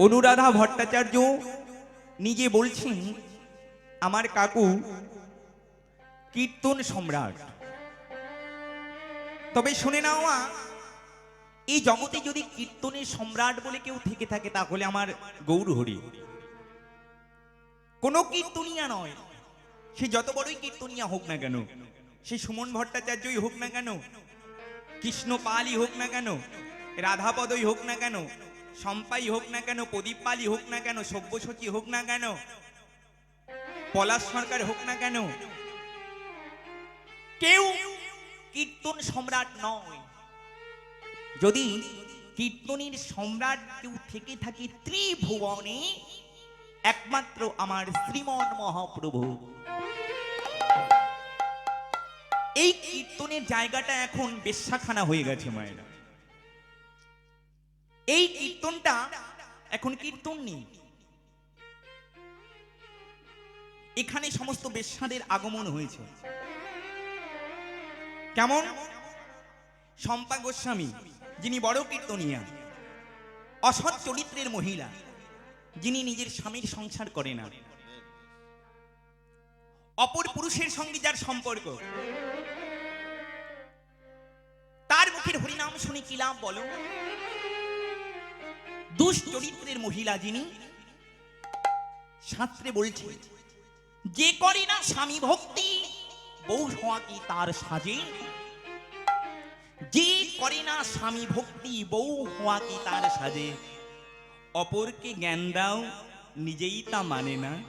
অনুরাধা ভট্টাচার্য নিজে বলছেন আমার কাকু কীর্তন সম্রাট। তবে শুনে নাও মা, এই জগতে যদি কীর্তনের সম্রাট বলে কেউ থেকে থাকে তাহলে আমার গৌর হরি। কোনো কীর্তনিয়া নয়। সে যত বড়ই কীর্তনিয়া হোক না কেন সে সুমন ভট্টাচার্যই হোক না কেন কৃষ্ণ পালই হোক না কেন রাধাপদই হোক না কেন সম্পাই হোক না কেন প্রদীপ পালই হোক না কেন, সব্যসচী হোক না কেন, পলাশ সরকার হোক না কেন, কেউ কীর্তন সম্রাট নয়। যদি কীর্তনের সম্রাট কেউ থেকে থাকে ত্রিভুবনে, একমাত্র আমার শ্রীমন মহাপ্রভু। এই কীর্তনের জায়গাটা এখন বেশ্যাখানা হয়ে গেছে, মায়েরা। এই কীর্তনটা এখন কীর্তন নেই। এখানে সমস্ত বেশ্যাদের আগমন হয়েছে। কেমন? শম্পা গোস্বামী, যিনি বড় কীর্তনিয়া, অসৎ চরিত্রের মহিলা, যিনি নিজের স্বামীর সংসার করে না। অপর পুরুষের সঙ্গে যার সম্পর্ক, তার মুখের হরিনাম শুনে কি লাভ বলো? দুশ্চরিত্রের মহিলা যিনি শাস্ত্রে বলছে যে করে না স্বামী ভক্তি বউ হওয়া কি তার সাজে। যে করে না স্বামী ভক্তি বউ হওয়া কি তার সাজে। অপরকে জ্ঞান দাও নিজেই তা মানে না।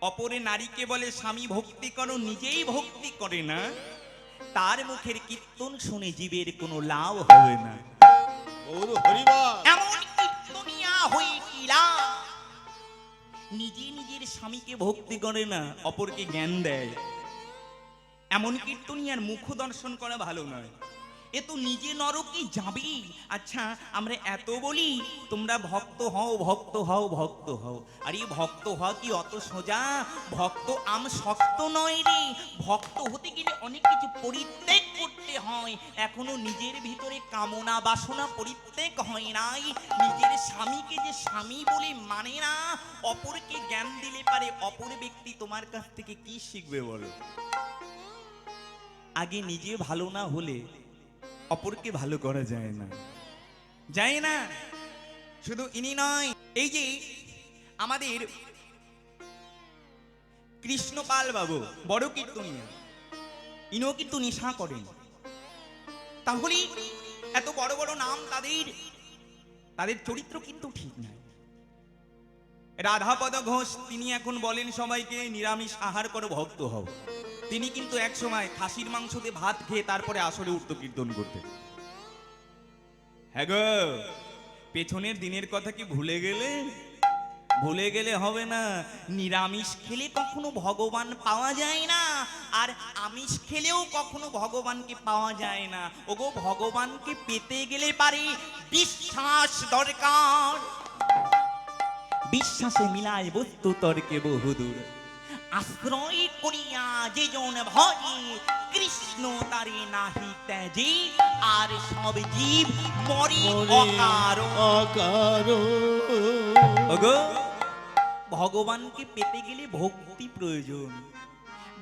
অপরে নারীকে বলে স্বামী ভক্তি করো নিজেই ভক্তি করে না। তার মুখের কীর্তন শুনে জীবের কোনো লাভ হবে না। এমন হয়ে নিজে নিজের স্বামীকে ভক্তি করে না, অপরকে জ্ঞান দেয়। এমন কীর্তনিয়ার মুখ দর্শন করা ভালো নয়। এ তো নিজে নরকে যাবি? আচ্ছা আমরা এত বলি, তোমরা ভক্ত হও ভক্ত হও ভক্ত হও। আর এই ভক্ত হওয়া কি অত সোজা? ভক্ত আম শক্ত নয় রে। ভক্ত হতে গেলে অনেক কিছু পরিত্যাগ করতে হয়। এখনও নিজের ভিতরে কামনা বাসনা পরিত্যাগ হয় নাই। নিজের স্বামীকে যে স্বামী বলে মানে না, অপরকে জ্ঞান দিলে পারে অপর ব্যক্তি তোমার কাছ থেকে কি শিখবে বলো? আগে নিজে ভালো না হলে অপরকে ভালো করা যায় না। যায় না। শুধু ইনি নয়, এই যে আমাদের কৃষ্ণপাল বাবু, বড় কীর্তনিয়া, ইনিও কিন্তু নেশা করেন। তাহলে এত বড় বড় নাম তাদের তাদের চরিত্র কিন্তু ঠিক নাই। রাধাপদ ঘোষ, তিনি এখন বলেন সবাইকে, নিরামিষ আহার করো, ভক্ত হও। তিনি কিন্তু এক সময় খাসির মাংস দিয়ে ভাত খেয়ে তারপরে আসলে উঠতো কীর্তন করতে। হ্যাঁ গো, পেছনের দিনের কথা কি ভুলে গেলে? ভুলে গেলে হবে না। নিরামিষ খেলে কখনো ভগবান পাওয়া যায় না, আর আমিষ খেলেও কখনো ভগবানকে পাওয়া যায় না। ওগো, ভগবানকে পেতে গেলে পারে বিশ্বাস দরকার। বিশ্বাসে মিলায় বস্তু তর্কে বহুদূর। আশ্রয় করিয়া যে জন ভজে কৃষ্ণ তারে নাহি ত্যাজে আর সব জীব মরে অকার। ভগবানকে পেতে গেলে ভক্তি প্রয়োজন।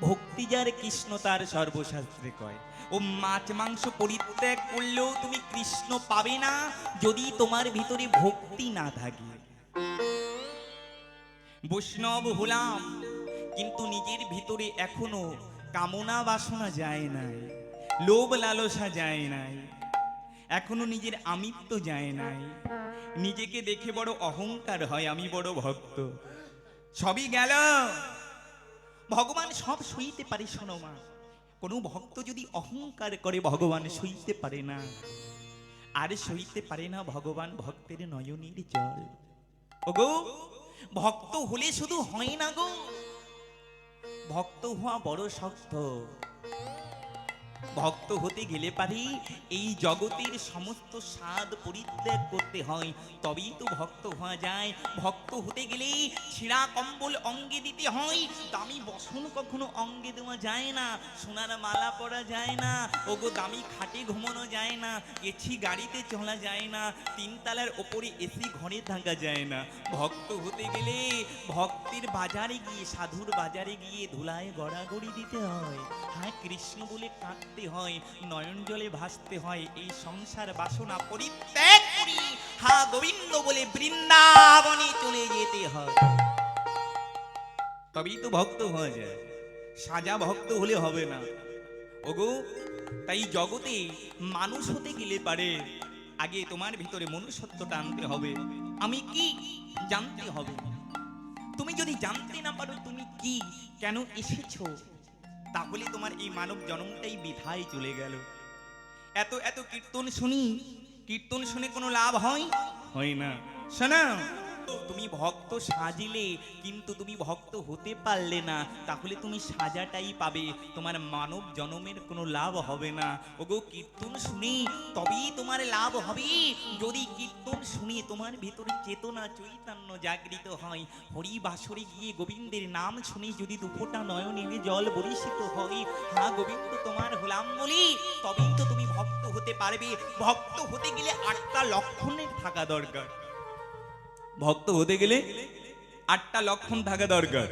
ভক্তি যার কৃষ্ণ তার সর্বশাস্ত্রে কয়। ও মাছ মাংস পরিত্যাগ করলেও তুমি কৃষ্ণ পাবে না যদি তোমার ভিতরে ভক্তি না থাকে। বৈষ্ণব হলাম কিন্তু নিজের ভিতরে এখনও কামনা বাসনা যায় নাই, লোভ লালসা যায় নাই, এখনও নিজের আমিত্ব যায় নাই। নিজেকে দেখে বড় অহংকার হয়, আমি বড় ভক্ত। সবই গেল। ভগবান সব সইতে পারে, শোনো মা। কোনো ভক্ত যদি অহংকার করে, ভগবান সইতে পারে না। আর সইতে পারে না ভগবান ভক্তের নয়নের জল। ওগো, ভক্ত হলে শুধু হয় না গো। ভক্ত হওয়া বড় শক্ত। ভক্ত হতে গেলে পারি, এই জগতের সমস্ত স্বাদ পরিত্যাগ করতে হয়। তবেই তো ভক্ত হওয়া যায়। ভক্ত হতে গেলে ছিঁড়া কম্বল অঙ্গে দিতে হয়। দামি বসন কখনো অঙ্গে দেওয়া যায় না। সোনার মালা পরা যায় না। ওগো দামি খাটে ঘুমানো যায় না। এছি গাড়িতে চলা যায় না। তিনতলার ওপরে এসি ঘরে থাকা যায় না। ভক্ত হতে গেলে ভক্তের বাজারে গিয়ে, সাধুর বাজারে গিয়ে ধুলায় গড়াগড়ি দিতে হয়। হ্যাঁ কৃষ্ণ বলে কাঁদতে হয়, নয়ন জলে ভাসতে হয়, এই সংসার বাসনা পরিত্যাগ করি। হা গোবিন্দ বলে বৃন্দাবনে চলে যেতে হয়। তবেই তো ভক্ত হওয়া যায়। সাজা ভক্ত হলে হবে না। ওগো, তাই জগতে মানুষ হতে গেলে পারে। আগে তোমার ভিতরে মনুষ্যত্বটা আনতে হবে। আমি কি জানতে হবে? তুমি যদি জানতে না পারো, তুমি কি? কেন এসেছ? তাহলে তোমার এই মানব জন্মটাই বিধায় চলে গেল। এত এত কীর্তন শুনি কীর্তন শুনে কোনো লাভ হয়? হয় না। শোনা তুমি ভক্ত সাজিলে, কিন্তু তুমি ভক্ত হতে পারলে না, তাহলে তুমি সাজাটাই পাবে, তোমার মানব জনমের কোনো লাভ হবে না। ওগো, কীর্তন শুনি তবেই তোমার লাভ হবে। যদি কীর্তন শুনি তোমার ভেতরে চেতনা চৈতন্য জাগৃত হয় হরি বাসরে গিয়ে গোবিন্দের নাম শুনে যদি দুপোটা নয়নে জল বরিষিত হয়, হা গোবিন্দ, তোমার হলাম বলি। তবেই তো তুমি ভক্ত হতে পারবে। ভক্ত হতে গেলে আটটা লক্ষণের থাকা দরকার। ভক্ত হতে গেলে আটটা লক্ষণ থাকা দরকার।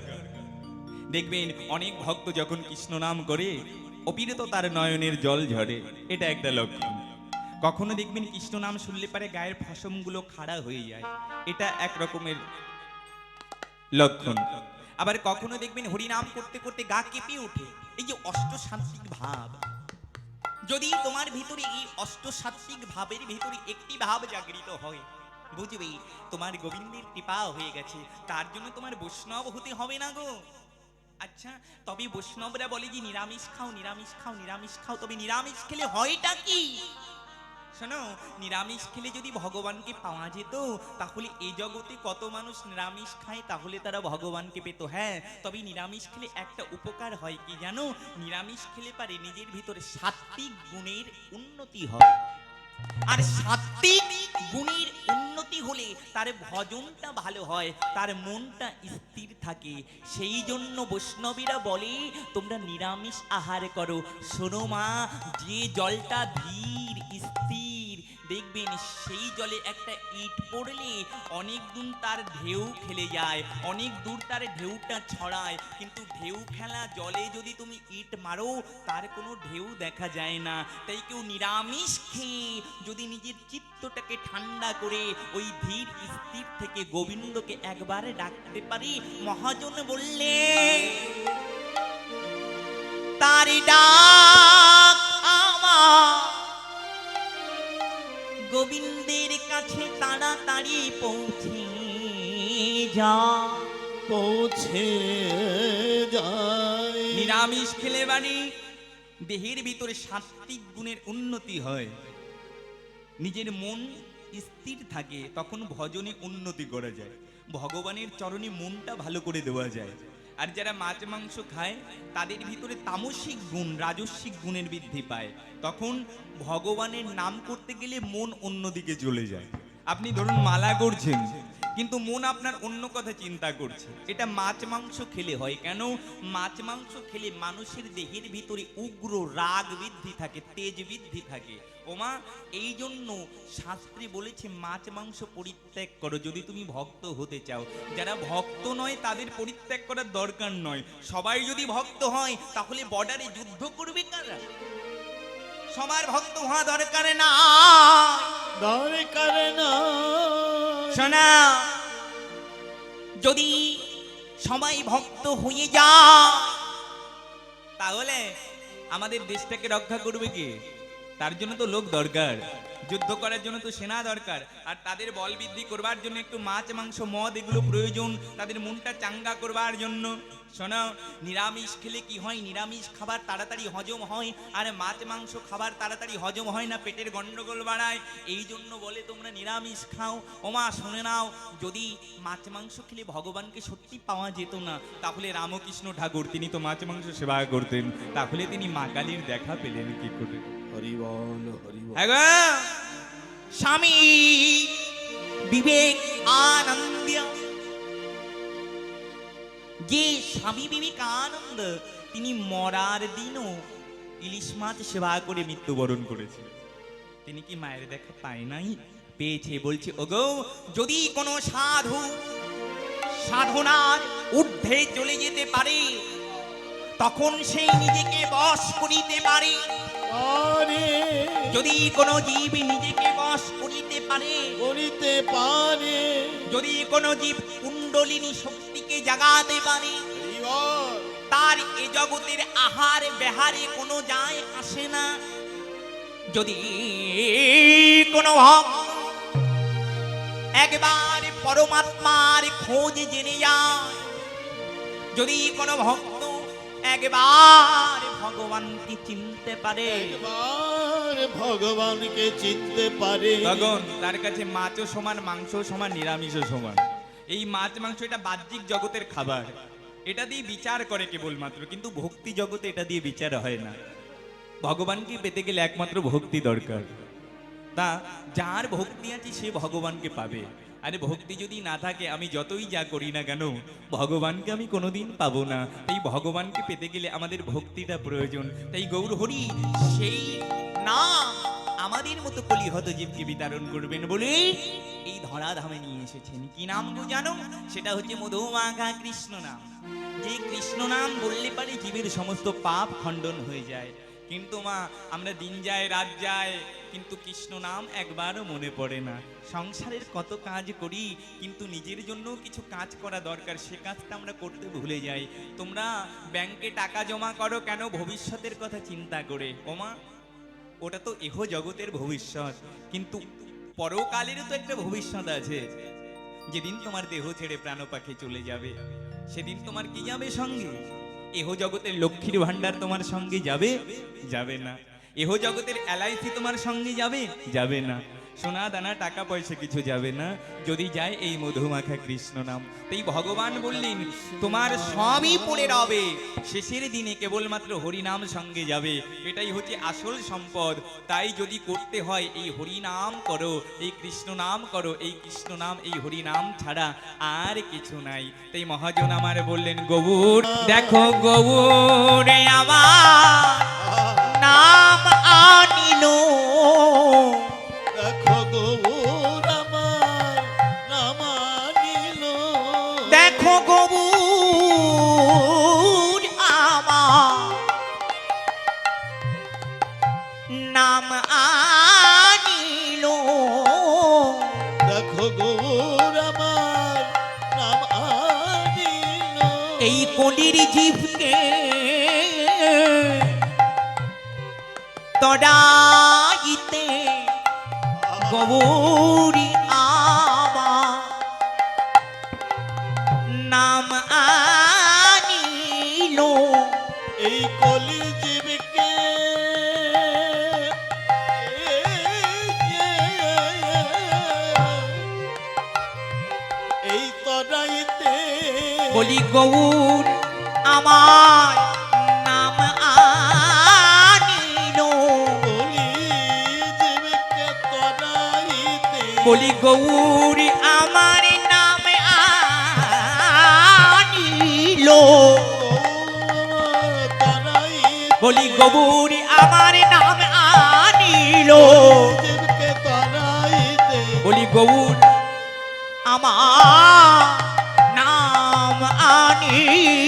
দেখবেন, অনেক ভক্ত যখন কৃষ্ণ নাম করে অবিরত তার নয়নের জল ঝরে। এটা একটা লক্ষণ। কখনো দেখবেন কৃষ্ণ নাম শুনলে পারে গায়ের ফসমগুলো খাড়া হয়ে যায়। এটা এক রকমের লক্ষণ। আবার কখনো দেখবেন হরিনাম করতে করতে গা কেঁপে ওঠে। এই যে অষ্টসাত্বিক ভাব। যদি তোমার ভিতরে এই অষ্টসাত্বিক ভাবের ভিতরে একটি ভাব জাগৃত হয় বুঝবে, তোমার গোবিন্দের কৃপা হয়ে গেছে, তার জন্য তোমার বৈষ্ণব হতে হবে না গো। আচ্ছা তবে বৈষ্ণবরা বলে যে, নিরামিষ খাও নিরামিষ খাও নিরামিষ খাও, তবে নিরামিষ খেলে হয়টা কি? শোনো, নিরামিষ খেলে যদি ভগবানকে পাওয়া যেত, তাহলে এই জগতে কত মানুষ নিরামিষ খায়, তাহলে তারা ভগবানকে পেত হ্যাঁ? তবে নিরামিষ খেলে একটা উপকার হয় কি জানো? নিরামিষ খেলে পারে নিজের ভিতরে সাত্বিক গুণের উন্নতি হয়। আর সাত্বিক গুণের উন্নতি হলে তার ভজনটা ভালো হয়, তার মনটা স্থির থাকে। সেই জন্য বৈষ্ণবীরা বলে, তোমরা নিরামিষ আহার করো। শোনো মা, যে জলটা ধীর দেখবেন সেই জলে একটা ইট পড়লে অনেক দূর তার ঢেউ খেলে যায়, অনেক দূর তার ঢেউটা ছড়ায়। কিন্তু ঢেউ খেলা জলে যদি তুমি ইট মারো, তার কোনো ঢেউ দেখা যায় না। তাই কেউ নিরামিষ খেয়ে যদি নিজের চিত্তটাকে ঠান্ডা করে, ওই ধীর স্থির থেকে গোবিন্দকে একবারে ডাকতে পারি। মহাজন বললে তার ডাক আমার গোবিন্দের কাছে তাড়াতাড়ি পৌঁছে যা। পৌঁছে যায়। নিরামিষ খেলে বাড়ি দেহের ভিতরে সাত্বিক গুণের উন্নতি হয়। নিজের মন স্থির থাকে তখন ভজনে উন্নতি করা যায়। ভগবানের চরণে মনটা ভালো করে দেওয়া যায়। আর যারা মাছ মাংস খায়, তাদের ভিতরে তামসিক গুণ, রাজস্বিক গুণের বৃদ্ধি পায়। তখন ভগবানের নাম করতে গেলে মন অন্যদিকে চলে যায়। আপনি ধরুন মালা করছেন কিন্তু মন আপনার অন্য কথা চিন্তা করছে। এটা মাছ মাংস খেলে হয় কেন? মাছ মাংস খেলে মানুষের দেহের ভিতরে উগ্র রাগ বৃদ্ধি থাকে, তেজ বৃদ্ধি থাকে। ওমা এই জন্য শাস্ত্রে বলেছে, মাছ মাংস পরিত্যাগ করো। যদি তুমি ভক্ত হতে চাও, যারা ভক্ত নয়, তাদের পরিত্যাগ করার দরকার নয়। সবাই যদি ভক্ত হয়, তাহলে বর্ডারে যুদ্ধ করবে কারা? সবার ভক্ত হওয়া দরকার না। দরকার না। শোনা যদি সবাই ভক্ত হয়ে যা, তাহলে আমাদের দেশটাকে রক্ষা করবে কি? তার জন্য তো লোক দরকার। যুদ্ধ করার জন্য তো সেনা দরকার। আর তাদের বল বৃদ্ধি করবার জন্য একটু মাছ মাংস মদ এগুলো প্রয়োজন। তাদের মনটা চাঙ্গা করবার জন্য। শোনো নিরামিষ খেলে কি হয়? নিরামিষ খাবার তাড়াতাড়ি হজম হয় আর মাছ মাংস খাবার তাড়াতাড়ি হজম হয় না পেটের গন্ডগোল বাড়ায়। এই জন্য বলে তোমরা নিরামিষ খাও। ওমা শুনে নাও যদি মাছ মাংস খেলে ভগবানকে সত্যি পাওয়া যেত না তাহলে রামকৃষ্ণ ঠাকুর তিনি তো মাছ মাংস সেবা করতেন। তাহলে তিনি মা কালীর দেখা পেলেন কি করে? হরিবল গো, স্বামী বিবেক আনন্দ। যে স্বামী বিবেকানন্দ, তিনি মরার দিনও ইলিশ মাছ সেবা করে মৃত্যুবরণ করেছে তিনি কি মায়ের দেখা পায় নাই? পেয়েছে, বলছে, ওগো, যদি কোনো সাধু সাধনার ঊর্ধ্বে চলে যেতে পারে তখন সেই নিজেকে বশ করিতে পারে। যদি কোনো জীব নিজেকে বশ করিতে পারে করিতে পারে। যদি কোনো জীব কুণ্ডলিনী শক্তিকে জাগাতে পারে তার এ জগতের আহার বেহারে কোনো যায় আসে না। যদি কোনো ভক্ত একবার পরমাত্মার খোঁজ জেনে যায় যদি কোনো ভক্ত একবার ভগবানকে চিনতে পারে। একবার ভগবানকে চিনতে পারে। গগন তার কাছে মাছও সমান মাংস সমান নিরামিষও সমান। এই মাছ মাংস এটা বাহ্যিক জগতের খাবার। এটা দিয়ে বিচার করে কেবলমাত্র কিন্তু ভক্তি জগতে এটা দিয়ে বিচার হয় না। ভগবানকে পেতে গেলে একমাত্র ভক্তি দরকার। তা যার ভক্তি আছে সে ভগবানকে পাবে। আরে ভক্তি যদি না থাকে, আমি যতই যা করি না কেন, ভগবানকে আমি কোনোদিন পাবো না। তাই ভগবানকে পেতে গেলে আমাদের ভক্তিটা প্রয়োজন। তাই গৌর হরি, সেই না, আমাদের মতো কলিহত জীবকে বিতরণ করবেন বলে এই ধরাধামে নিয়ে এসেছেন। কি নাম গো জানো? সেটা হচ্ছে মধুমাঘা কৃষ্ণ নাম। যে কৃষ্ণ নাম বললে পারে জীবের সমস্ত পাপ খণ্ডন হয়ে যায়। কিন্তু মা, আমরা দিন যায়, রাত যায়, কিন্তু কৃষ্ণ নাম একবারও মনে পড়ে না। সংসারের কত কাজ করি, কিন্তু নিজের জন্য কিছু কাজ করা দরকার, সে কাজটা আমরা করতে ভুলে যাই। তোমরা ব্যাংকে টাকা জমা করো কেন? ভবিষ্যতের কথা চিন্তা করে। ওমা ওটা তো এহ জগতের ভবিষ্যৎ। কিন্তু পরকালেরও তো একটা ভবিষ্যৎ আছে। যেদিন তোমার দেহ ছেড়ে প্রাণ পাখি চলে যাবে, সেদিন তোমার কি যাবে সঙ্গে? এহ জগতের লক্ষ্মীর ভান্ডার তোমার সঙ্গে যাবে? যাবে না। এহ জগতের এলআইসি তোমার সঙ্গে যাবে? যাবে না। সোনা দানা, টাকা পয়সা কিছু যাবে না। যদি যায় এই মধুমাখা কৃষ্ণ নাম। তাই ভগবান বললেন, তোমার সবই পড়ে রবে। শেষের দিনে কেবলমাত্র হরিনাম সঙ্গে যাবে। এটাই হচ্ছে আসল সম্পদ। তাই যদি করতে হয়, এই হরিনাম করো, এই কৃষ্ণ নাম করো, এই কৃষ্ণ নাম, এই হরিনাম ছাড়া আর কিছু নাই। তাই মহাজন আমার বললেন গবুর দেখো গবুরে আমার নাম আনিলো কলির জীবকে তডাইতে গবুরি আমার নাম আনিল। এই কলি জীবকে এই তরাইতে বলি গৌর আমার নাম আনিল বলি গৌর আমার নাম আনিল বলি গৌর আমার নাম আনিল বলি গৌর আমার নাম আনিল